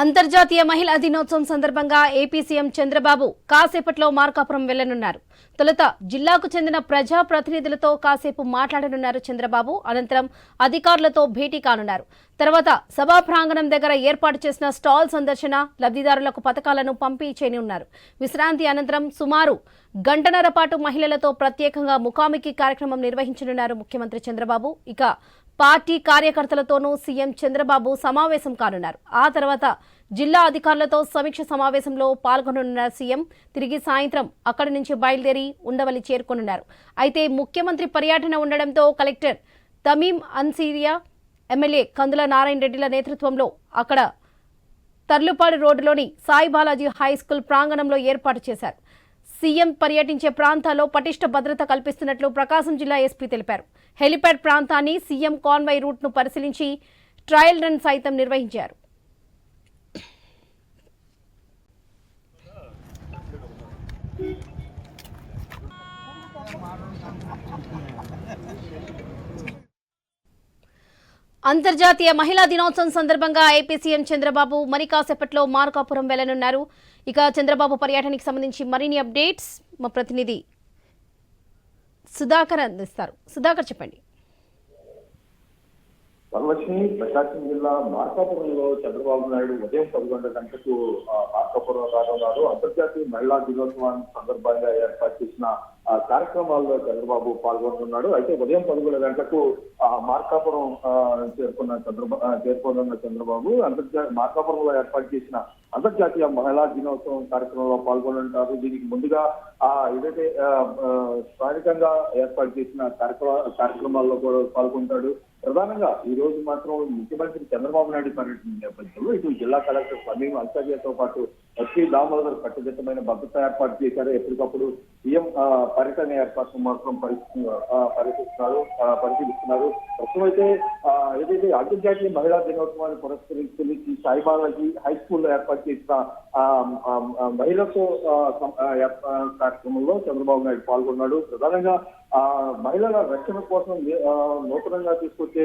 అంతర్జాతీయ మహిళా దినోత్సవం సందర్భంగా ఏపీ సీఎం చంద్రబాబు కాసేపట్లో మార్కాపురం వెళ్ళనున్నారు. తొలుత జిల్లాకు చెందిన ప్రజా ప్రతినిధులతో కాసేపు మాట్లాడనున్నారు చంద్రబాబు. అనంతరం అధికారులతో భేటీ కానున్నారు. తర్వాత సభా ప్రాంగణం దగ్గర ఏర్పాటు చేసిన స్టాల్ సందర్శన లబ్ధిదారులకు పథకాలను పంపిణీ చేయనున్నారు. విశ్రాంతి అనంతరం సుమారు గంటన్నర పాటు మహిళలతో ప్రత్యేకంగా ముఖాముఖి కార్యక్రమం నిర్వహించనున్నారు ముఖ్యమంత్రి చంద్రబాబు. ఇక పార్టీ కార్యకర్తలతోనూ సీఎం చంద్రబాబు సమావేశం కానున్నారు. ఆ తర్వాత జిల్లా అధికారులతో సమీక్ష సమావేశంలో పాల్గొననున్న సీఎం తిరిగి సాయంత్రం అక్కడి నుంచి బయలుదేరి ఉండవల్లి చేరుకోనున్నారు. అయితే ముఖ్యమంత్రి పర్యటన ఉండడంతో కలెక్టర్ తమీం అన్సీరియా ఎమ్మెల్యే కందుల నారాయణ రెడ్డిల నేతృత్వంలో అక్కడ తర్లుపాడు రోడ్డులోని సాయి బాలాజీ హై స్కూల్ ప్రాంగణంలో ఏర్పాటు చేశారు. సీఎం పర్యటించే ప్రాంతాల్లో పటిష్ట భద్రత కల్పిస్తున్నట్లు ప్రకాశం జిల్లా ఎస్పీ తెలిపారు. హెలిప్యాడ్ ప్రాంతాన్ని సీఎం రూట్ రూట్ను పరిశీలించి ట్రయల్ రన్ సైతం నిర్వహించారు. అంతర్జాతీయ మహిళా దినోత్సవం సందర్భంగా ఏపీ సీఎం చంద్రబాబు మరి కాసేపట్లో మార్కాపురం వెళ్ళనున్నారు. ఇక చంద్రబాబు పర్యటనకి సంబంధించి మరిన్ని అప్డేట్స్ మా ప్రతినిధి సుధాకర్ అందిస్తారు. సుధాకర్ చెప్పండి. వరలక్ష్మి ప్రకాశం జిల్లా మార్కాపురంలో చంద్రబాబు నాయుడు ఉదయం పదకొండు గంటలకు ఆ, మార్కాపురం రానున్నారు అంతర్జాతీయ మహిళా దినోత్సవం సందర్భంగా ఏర్పాటు చేసిన ఆ, కార్యక్రమాల్లో చంద్రబాబు పాల్గొంటున్నాడు. అయితే ఉదయం పదకొండు గంటలకు మార్కాపురం చేరుకున్న చంద్రబాబు చేరుకోనున్న చంద్రబాబు అంతర్జాతీయ మార్కాపురంలో ఏర్పాటు చేసిన అంతర్జాతీయ మహిళా దినోత్సవం కార్యక్రమంలో పాల్గొనంటారు దీనికి ముందుగా ఆ ఏదైతే స్థానికంగా ఏర్పాటు చేసిన కార్యక్రమ కార్యక్రమాల్లో కూడా పాల్గొంటాడు. ప్రధానంగా ఈ రోజు మాత్రం ముఖ్యమంత్రి చంద్రబాబు నాయుడు పర్యటన నేపథ్యంలో ఇటు జిల్లా కలెక్టర్ సమీం అంతర్జాతీయతో పాటు ఎస్పీ దామోదర్ కట్టుదిట్టమైన భద్రత ఏర్పాటు చేశారు. ఎప్పటికప్పుడు సీఎం పర్యటన ఏర్పాటు మాత్రం పరిశీలిస్తున్నారు పరిశీలిస్తున్నారు. ప్రస్తుతమైతే ఏదైతే అంతర్జాతీయ మహిళా దినోత్సవాన్ని పురస్కరించుకుని సాయిబాబాజీ సాయిబాలాజీ హై స్కూల్లో ఏర్పాటు చేసిన మహిళతో కార్యక్రమంలో చంద్రబాబు నాయుడు పాల్గొన్నాడు. ప్రధానంగా మహిళల రక్షణ కోసం నూతనంగా తీసుకొచ్చే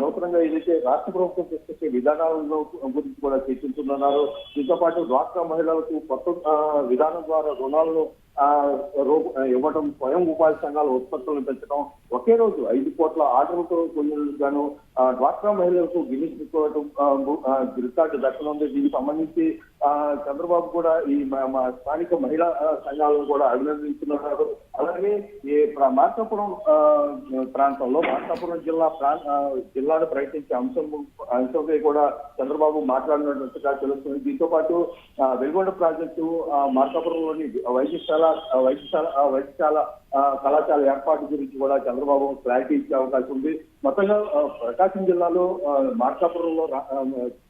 నూతనంగా ఏదైతే రాష్ట్ర ప్రభుత్వం తీసుకొచ్చే విధానాలను గురించి కూడా చర్చించుతున్నారు దీంతో పాటు డ్వాక్రా మహిళలకు కొత్త ఆ, విధానం ద్వారా రుణాలను ఆ, ఇవ్వడం స్వయం ఉపాధి సంఘాల ఉత్పత్తులను పెంచడం ఒకే రోజు ఐదు కోట్ల ఆర్డర్లతో కొనేందుకు గాను డ్వాక్రా మహిళలకు గిన్నీస్ రికార్డు దక్కనుంది దీనికి సంబంధించి చంద్రబాబు కూడా ఈ మా- మా స్థానిక మహిళా సంఘాలను కూడా అభినందిస్తున్నారు అలాగే ఈ మార్కాపురం ప్రాంతంలో మార్కాపురం జిల్లా ప్రా- జిల్లాను ప్రకటించే అంశం అంశంపై కూడా చంద్రబాబు మాట్లాడినట్టుగా తెలుస్తుంది. దీంతో పాటు వెలుగొండ ప్రాజెక్టు మార్కాపురంలోని వైద్యశాల వైద్యశాల వైద్యశాల కళాశాల ఏర్పాటు గురించి కూడా చంద్రబాబు క్లారిటీ ఇచ్చే అవకాశం ఉంది. మొత్తంగా ప్రకాశం జిల్లాలో మార్కాపురంలో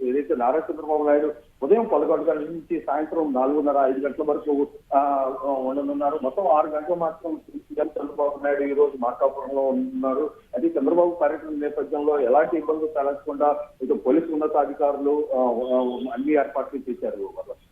ఏదైతే నారా చంద్రబాబు నాయుడు ఉదయం పదకొండు గంటల నుంచి సాయంత్రం నాలుగున్నర ఐదు గంటల వరకు ఉండనున్నారు. మొత్తం ఆరు గంటలు మాత్రం సీఎం చంద్రబాబు నాయుడు ఈ రోజు మార్కాపురంలో ఉన్నారు అది చంద్రబాబు పర్యటన నేపథ్యంలో ఎలాంటి ఇబ్బందులు తలెత్తకుండా ఇటు పోలీసు ఉన్నతాధికారులు అన్ని ఏర్పాట్లు చేశారు.